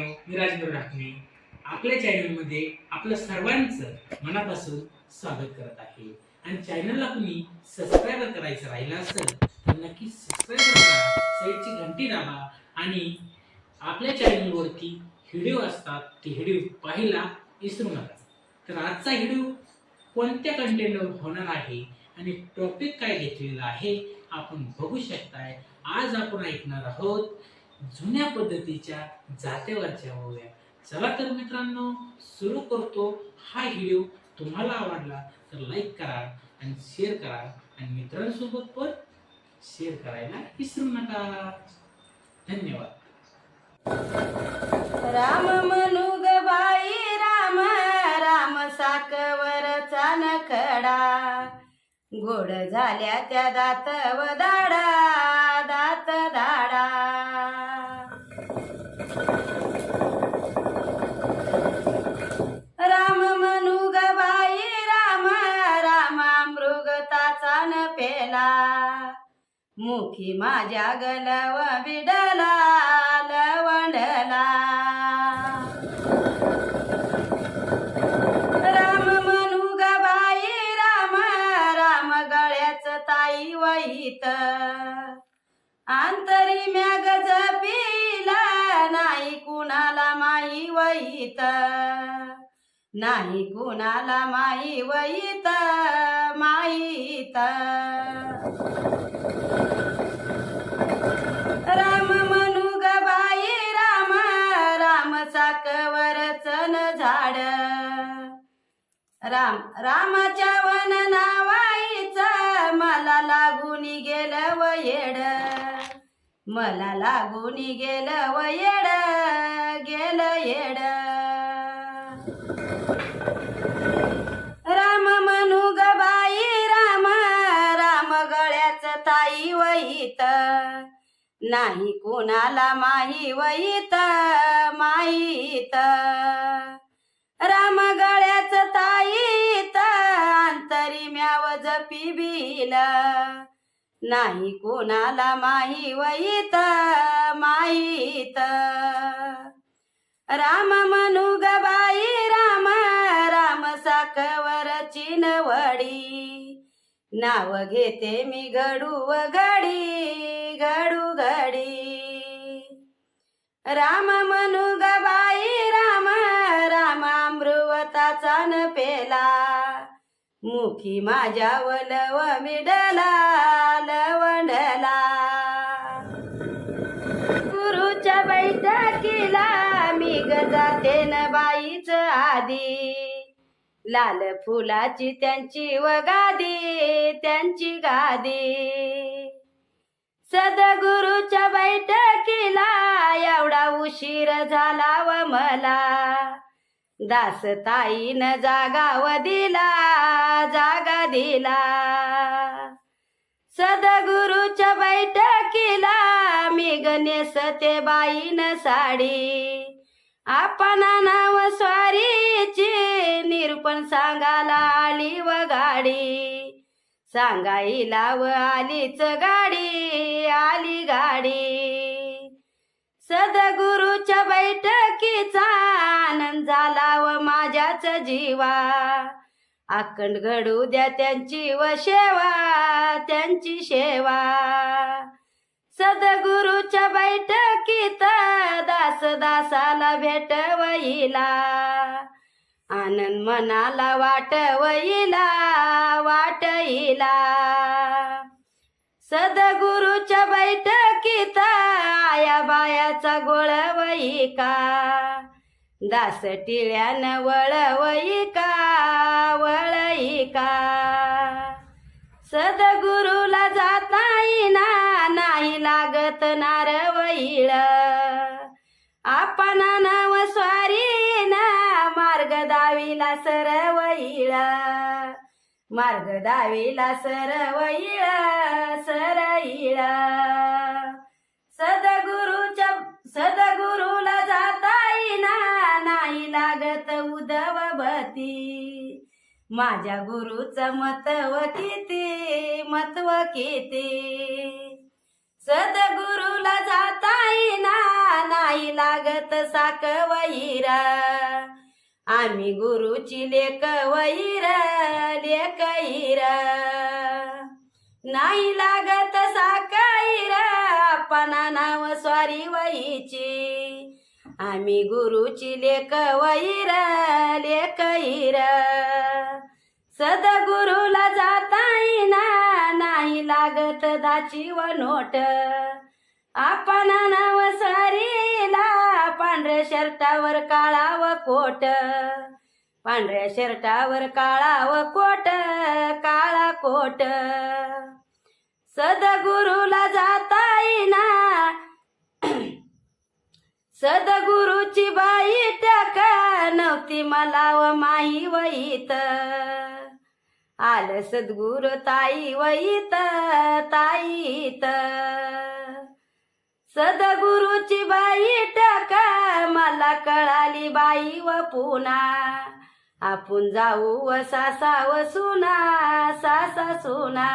मी राजेंद्र ढाकणे आपल्या चॅनलमध्ये आपलं सर्वांचं मनापासून स्वागत करत आहे. आणि चॅनलला कुणी सबस्क्राईब करायचं राहिलं असेल तर नक्की सबस्क्राईब करा साईडची घंटी दाबा आणि आपल्या चॅनलवरती व्हिडिओ असतात ते व्हिडिओ पाहायला विसरू नका. तर आजचा व्हिडिओ कोणत्या कंटेंटवर होणार आहे आणि टॉपिक काय घेतलेला आहे आपण बघू शकताय. आज आपण ऐकणार आहोत जुन्या पद्धतीच्या जातेवरच्या होऊया चला तर मित्रांनो सुरू करतो हा व्हिडिओ तुम्हाला आवडला तर लाईक करा आणि शेअर करा आणि मित्रांसोबत पण शेअर करायला विसरू नका. धन्यवाद. राम मनुग बाई राम राम साकवरचा नखडा गोड झाल्या त्या दात व दाडा दात दाडा. राम मनुग बाई राम रामा मृगताचा न पेला. मुखी माझ्या गलव नाही कुणाला माई वहीत माईत राम म्हणू ग बाई राम राम चाकवरच झाड. राम रामाच्या वन नावाईच मला लागून गेलं व येड मला लागून गेलं व येड गेलं येड. नाही कोणाला माही वईत माहीत. राम गळ्याच ताईत अंतरी म्याव जपी बिल नाही कोणाला माही वईत माहीत. राम म्हणू बाई राम राम साकवर चिनवडी. नाव घेते मी गडू व गडी गडू राम म्हणू ग बाई राम राम अमृवताचा न पेला मुखी माझ्या वलव मिडला लवंडला. गुरुच्या बैठकीला मी ग जाते न बाईच आधी. लाल फुलाची त्यांची वगादी त्यांची गादी. सदगुरुच्या बैठकीला एवढा उशीर झाला व मला. दास ताईन जागा दिला जागा दिला. सदगुरुच्या बैठकीला मी गणेश ते बाईन साडी. आपणा नाव स्वारीची निरूपण सांगायला आली व गाडी. सांगाई व आलीच गाडी आली गाडी. सदगुरुच्या बैठकीचा आनंद झाला व माझ्याच जीवा. अखंड घडू द्या त्यांची व सेवा त्यांची सेवा सदगुरुच्या बैठकीत दास दासाला भेटवईला. आनंद मनाला वाटवईला वाटईला सदगुरुच्या बैठकीत आया बायाचा गोळवई का दास टिळ्यानं वळवई का वळई का सदगुरुला जाता येईना नाही लागत नारवईळ आपण नाव स्वाय दावीला सरवईळा. मार्ग दावीला सरवईळा सरईळा. सदगुरुच्या सदगुरुला जाता येईना नाही लागत उदवती माझ्या गुरुचं मतव किती महत्त्व किती? सदगुरुला जाता येईना नाही लागत साकवईरा आम्ही गुरुची लेख वैरा लेख हिर. नाही लागत साकाईर आपणा नाव स्वारी वहीची. आम्ही गुरुची लेख वैरा लेख हिर. सदगुरुला जाता येईना नाही लागत दाची व नोट. आपण नाव सारीला पांढऱ्या शर्टावर काळाव कोट. पांढऱ्या शर्टावर काळाव कोट काळा कोट. सदगुरुला जाता येईना सदगुरुची बाई टाका नव्हती मला व माही वहीत. आलं सद्गुरु ताई वहीत ताईत. सदगुरुची बाई टाका मला कळाली बाई व पुन्हा आपण जाऊ व सासा व सुना सासा सुना.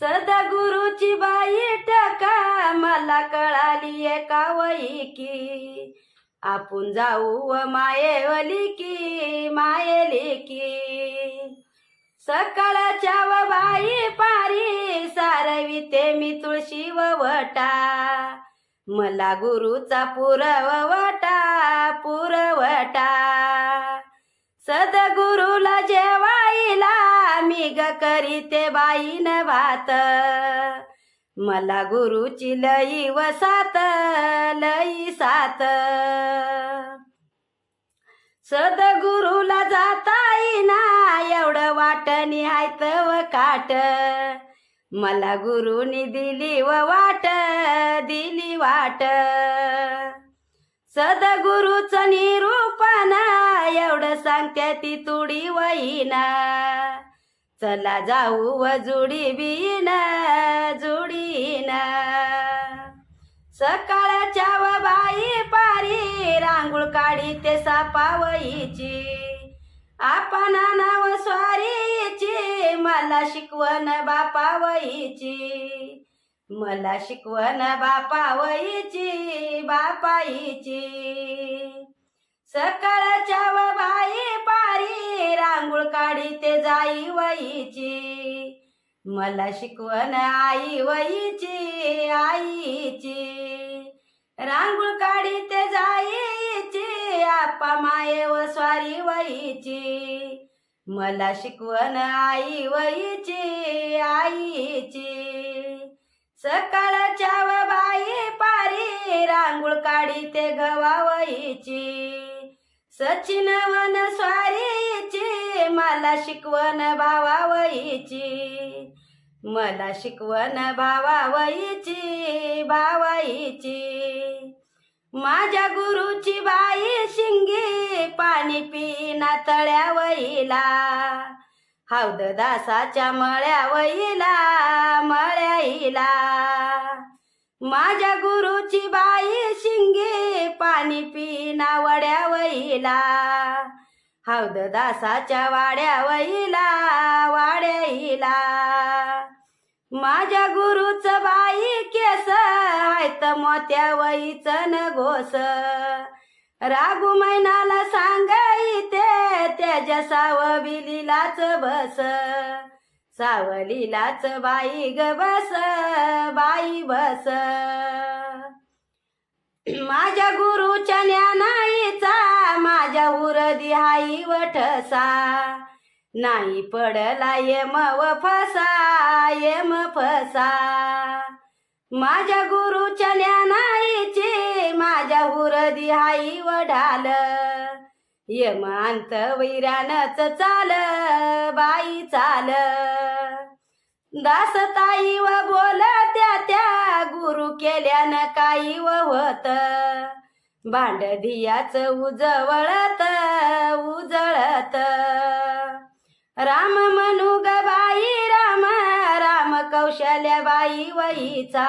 सदगुरुची बाई टका मला कळाली एका की आपण जाऊ व मायेवली की मायेली की सकाळच्या व बाई वटा. मला गुरुचा पुरवटा पुरवटा. सदगुरुला जेवाईला मी ग करीते बाईन भात मला गुरुची लई व सात लई सात. सदगुरुला जाता येईना एवढं वाट निहायत व काट. मला गुरुनी दिली व वाट दिली वाट. सदगुरुच निरूपणा एवढं सांगते ती तुडी वईना चला जाऊ व जुडी बीना जुडीना. सकाळच्या व बाई पारी रांगोळ काढी ते सापावईची. आपण नाव स्वारीची मला शिकवण बापावईची. मला शिकवण बापावईची बापाईची. सकाळच्या व बाई पारी रांगोळ काढी ते जाई वहीची मला शिकवण आई वहीची आईची. रांगोळ काढी ते जाईची आपा माये व स्वारी वहीची मला शिकवण आई वईची आईची. सकाळच्या व बाई पारी रांगोळ काढी ते गवावईची. सचिन वन स्वारीची मला शिकवण भावावईची. मला शिकवण भावावईची भावाईची. माझ्या गुरुची बाई शिंगी पिना तळ्यावईला हावद दासाच्या मळ्यावईला मळ्याईला. माझ्या गुरुची बाई शिंगे पाणी पिना वड्यावईला हौद दासाच्या वाड्यावईला वाड्याईला. माझ्या गुरुच बाई केस हायत मोत्यावईच न गोस रागू मैनाला सांगायते त्याच्या सावबिलीलाच बस. सावलीलाच बाई ग बस बाई बस. माझ्या गुरुच्या ज्ञानाईचा माझ्या उरदी हाई वठसा नाही पडला येम फसा येम फसा. माझ्या गुरुच्या ज्ञानाईचे माझ्या हुरदी हाई वढाल. यमांत वैरानच चाल बाई चाल. दासताई व बोला त्या त्या गुरु केल्यानं काही व होत. भांड धियाच उजवळत उजळत. राम म्हणू कौशल्या वईचा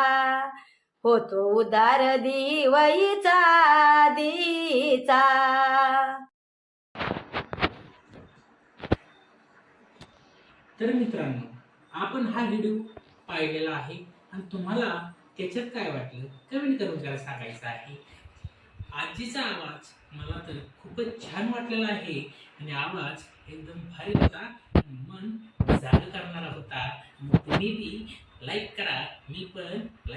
होतो उदार दी वईचा दीचा तर मित्रांनो आपण हा व्हिडिओ पाहिलेला आहे आणि तुम्हाला त्याच्यात काय वाटलं कमेंट करून त्याला सांगायचं आहे. आजीचा आवाज मला तर खूपच छान वाटलेला आहे आणि आवाज एकदम भारी होता मन जाग करणारा होता. मग तुम्ही बी लाईक करा मी पण लाईक